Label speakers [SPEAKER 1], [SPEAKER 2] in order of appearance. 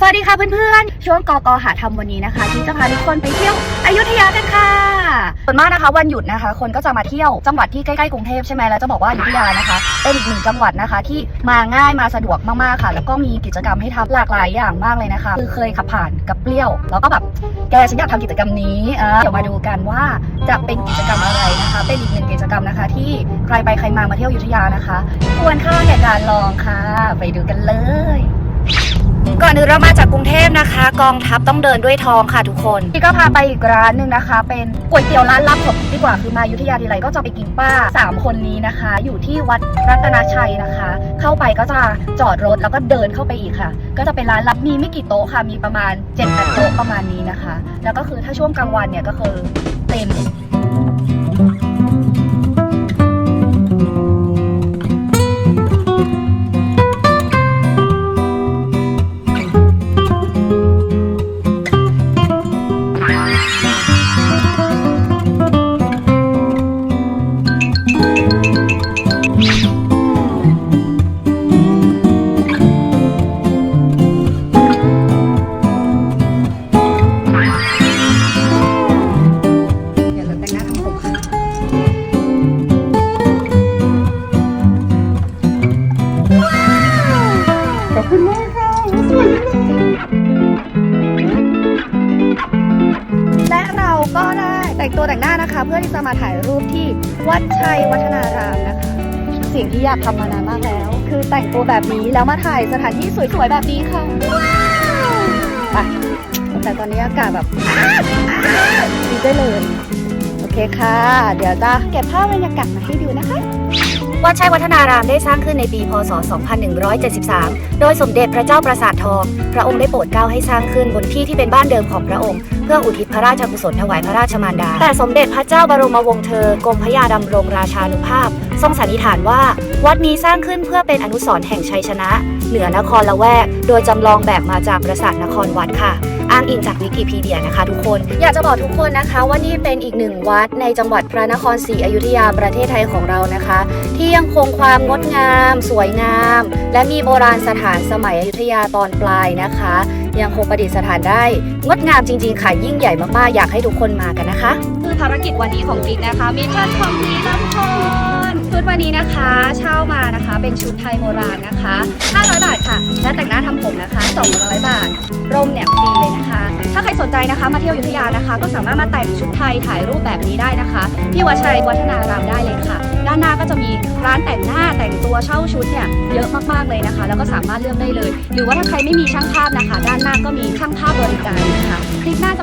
[SPEAKER 1] สวัสดีค่ะเพื่อนๆ ช่วงกอกหาทำวันนี้นะคะที่จะพาทุกคนไปเที่ยวอยุธยากันค่ะส่วนมากนะคะวันหยุดนะคะ คนก็จะมาเที่ยวจังหวัดที่ใกล้ๆกรุงเทพใช่ไหมแล้วจะบอกว่าอยุธยานะคะเป็นอีกหนึ่งจังหวัดนะคะที่มาง่ายมาสะดวกมากๆค่ะ แล้วก็มีกิจกรรมให้ทำหลากหลายอย่างมากเลยนะคะ คือเคยขับผ่านกับเปรี้ยว แล้วก็แบบแกฉันอยากทำกิจกรรมนี้เออเดี๋ยวมาดูกันว่าจะเป็นกิจกรรมอะไรนะคะ เป็นอีกหนึ่งกิจกรรมนะคะ ที่ใครไปใครมามาเที่ยวอยุธยานะคะ ควรค่าแก่การลองค่ะ ไปดูกันเลย ก่อนอื่นเรามาจากกรุงเทพนะคะ กองทัพต้องเดินด้วยทองค่ะทุกคนพี่ก็พาไปอีกร้านหนึ่งนะคะ เป็นก๋วยเตี๋ยวร้านลับผมดีกว่าคือมาอยุธยาทีไรก็จะไปกินป้าสามคนนี้นะคะ อยู่ที่วัดรัตนชัยนะคะ เข้าไปก็จะจอดรถแล้วก็เดินเข้าไปอีกค่ะ ก็จะเป็นร้านลับมีไม่กี่โต๊ะค่ะมีประมาณ7จ็ดแปดโต๊ะประมาณนี้นะคะ แล้วก็คือถ้าช่วงกลางวันเนี่ยก็คือเต็ม คุณมากค่ะสวยและเราก็ได้แต่งตัวแต่งหน้านะคะ เพื่อที่จะมาถ่ายรูปที่วัดชัยวัฒนารามนะคะ สิ่งที่อยากทำมานานมากแล้ว คือแต่งตัวแบบนี้แล้วมาถ่ายสถานที่สวยๆแบบนี้ค่ะไปแต่ตอนนี้อากาศแบบดีได้เลย โอเคค่ะ เดี๋ยวจะเก็บภาพบรรยากาศมาให้ดูนะคะ วัดชัยวัฒนารามได้สร้างขึ้นในปี พศ 2173 โดยสมเด็จพระเจ้าประสาททอง พระองค์ได้โปรดเกล้าให้สร้างขึ้นบนที่ที่เป็นบ้านเดิมของพระองค์ เพื่ออุทิศพระราชกุศลถวายพระราชมารดา แต่สมเด็จพระเจ้าบรมวงศ์เธอกรมพระยาดำรงราชานุภาพ ทรงสันนิษฐานว่า วัดนี้สร้างขึ้นเพื่อเป็นอนุสรณ์แห่งชัยชนะ เหนือนครละแวก โดยจำลองแบบมาจากปราสาทนครวัดค่ะ อ้างอิงจากวิกิพีเดียนะคะทุกคน อยากจะบอกทุกคนนะคะว่านี่เป็นอีกหนึ่งวัดในจังหวัดพระนครศรีอยุธยาประเทศไทยของเรานะคะ ที่ยังคงความงดงาม สวยงาม และมีโบราณสถานสมัยอยุธยาตอนปลายนะคะ ยังคงประดิษฐานได้งดงามจริงๆค่ะยิ่งใหญ่มากๆอยากให้ทุกคนมากันนะคะ คือภารกิจวันนี้ของกิ๊กนะคะมิชชั่นคอมพลีททุกคน ชุดวันนี้นะคะ เช่ามานะคะ เป็นชุดไทยโบราณนะคะ 500 บาทค่ะ และแต่งหน้าทำผมนะคะ 200 บาท ร่มเนี่ยฟรีเลยนะคะ ถ้าใครสนใจนะคะมาเที่ยวอยุธยานะคะ ก็สามารถมาแต่งชุดไทยถ่ายรูปแบบนี้ได้นะคะ ที่วัดชัยวัฒนารามได้เลยค่ะ ด้านหน้าก็จะมีร้านแต่งหน้าแต่งตัวเช่าชุดเนี่ยเยอะมากๆเลยนะคะ แล้วก็สามารถเลือกได้เลย หรือว่าถ้าใครไม่มีช่างภาพนะคะ ด้านหน้าก็มีช่างภาพบริการนะคะคลิปหน้าจะ